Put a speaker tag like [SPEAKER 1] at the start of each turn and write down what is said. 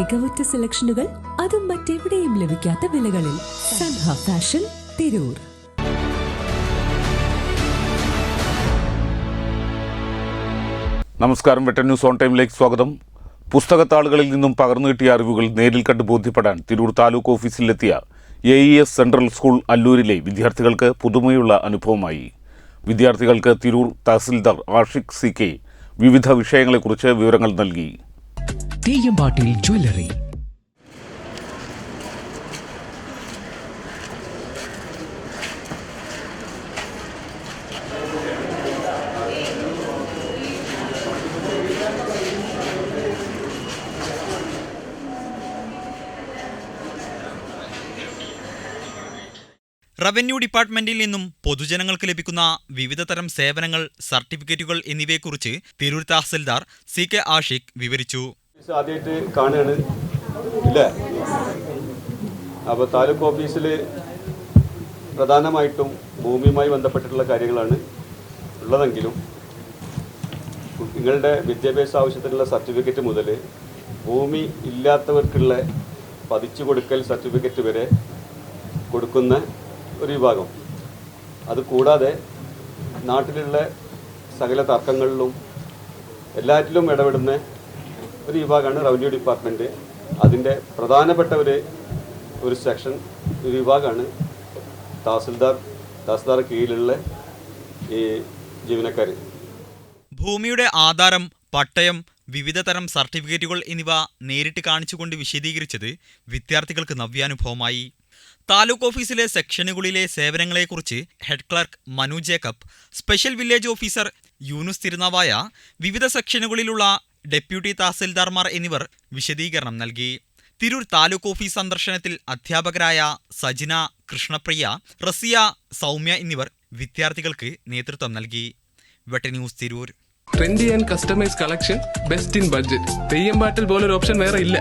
[SPEAKER 1] മികവുറ്റ സെലക്ഷനുകൾ അതും മറ്റെവിടെയും ലഭിക്കാത്ത വിലകളിൽ സൻഹ ഫാഷൻ തിരൂർ.
[SPEAKER 2] നമസ്കാരം. വെട്ടൻ ന്യൂസ് ഓൺ ടൈമിലേക്ക് സ്വാഗതം. പുസ്തകത്താളുകളിൽ നിന്നും പകർന്നു കിട്ടിയ അറിവുകൾ നേരിൽ കണ്ട് ബോധ്യപ്പെടാൻ Tirur taluk ഓഫീസിലെത്തിയ A E S central school അല്ലൂരിലെ വിദ്യാർത്ഥികൾക്ക് പുതുമയുള്ള അനുഭവമായി. വിദ്യാർത്ഥികൾക്ക് തിരൂർ തഹസിൽദാർ ആഷിഖ് സി കെ വിവിധ വിഷയങ്ങളെക്കുറിച്ച് വിവരങ്ങൾ നൽകി.
[SPEAKER 3] തെയ്യമ്പാട്ടിൽ ജ്വല്ലറി.
[SPEAKER 4] റവന്യൂ ഡിപ്പാർട്ട്മെന്റിൽ നിന്നും പൊതുജനങ്ങൾക്ക് ലഭിക്കുന്ന വിവിധ തരം സേവനങ്ങൾ സർട്ടിഫിക്കറ്റുകൾ എന്നിവയെക്കുറിച്ച് തിരൂർ തഹസിൽദാർ സി കെ ആഷിഖ് വിവരിച്ചു.
[SPEAKER 5] ആദ്യമായിട്ട് കാണുകയാണ്. ഇല്ലേ? അപ്പോൾ താലൂക്ക് ഓഫീസിൽ പ്രധാനമായിട്ടും ഭൂമിയുമായി ബന്ധപ്പെട്ടിട്ടുള്ള കാര്യങ്ങളാണ് ഉള്ളതെങ്കിലും നിങ്ങളുടെ വിദ്യാഭ്യാസ ആവശ്യത്തിനുള്ള സർട്ടിഫിക്കറ്റ് മുതൽ ഭൂമി ഇല്ലാത്തവർക്കുള്ള പതിച്ചു കൊടുക്കൽ സർട്ടിഫിക്കറ്റ് വരെ കൊടുക്കുന്ന ഒരു വിഭാഗം. അത് കൂടാതെ നാട്ടിലുള്ള സകല തർക്കങ്ങളിലും എല്ലാറ്റിലും ഇടപെടുന്ന ഒരു വിഭാഗമാണ് റവന്യൂ ഡിപ്പാർട്ട്മെന്റ് അതിന്റെ പ്രധാനപ്പെട്ട ഒരു ഒരു സെക്ഷൻ ഒരു വിഭാഗമാണ് തഹസിൽദാർ തഹസിൽദാർ കീഴിലുള്ള ഈ ജീവനക്കാർ
[SPEAKER 4] ഭൂമിയുടെ ആധാരം പട്ടയം വിവിധ തരം സർട്ടിഫിക്കറ്റുകൾ എന്നിവ നേരിട്ട് കാണിച്ചുകൊണ്ട് വിശദീകരിച്ചത് വിദ്യാർത്ഥികൾക്ക് നവ്യാനുഭവമായി. താലൂക്ക് ഓഫീസിലെ സെക്ഷനുകളിലെ സേവനങ്ങളെക്കുറിച്ച് head clerk Manu Jacob special village officer Yunus Tirunavaya വിവിധ സെക്ഷനുകളിലുള്ള ഡെപ്യൂട്ടി തഹസിൽദാർമാർ എന്നിവർ വിശദീകരണം നൽകി. തിരൂർ താലൂക്ക് ഓഫീസ് സന്ദർശനത്തിൽ അധ്യാപകരായ സജിന കൃഷ്ണപ്രിയ റസിയ സൗമ്യ എന്നിവർ വിദ്യാർത്ഥികൾക്ക് നേതൃത്വം നൽകി. വെട്ട news Tirur.
[SPEAKER 6] Trendy and customise collection best in budget Theyyam പാട്ടിൽ പോലൊരു ഓപ്ഷൻ വേറെ ഇല്ല.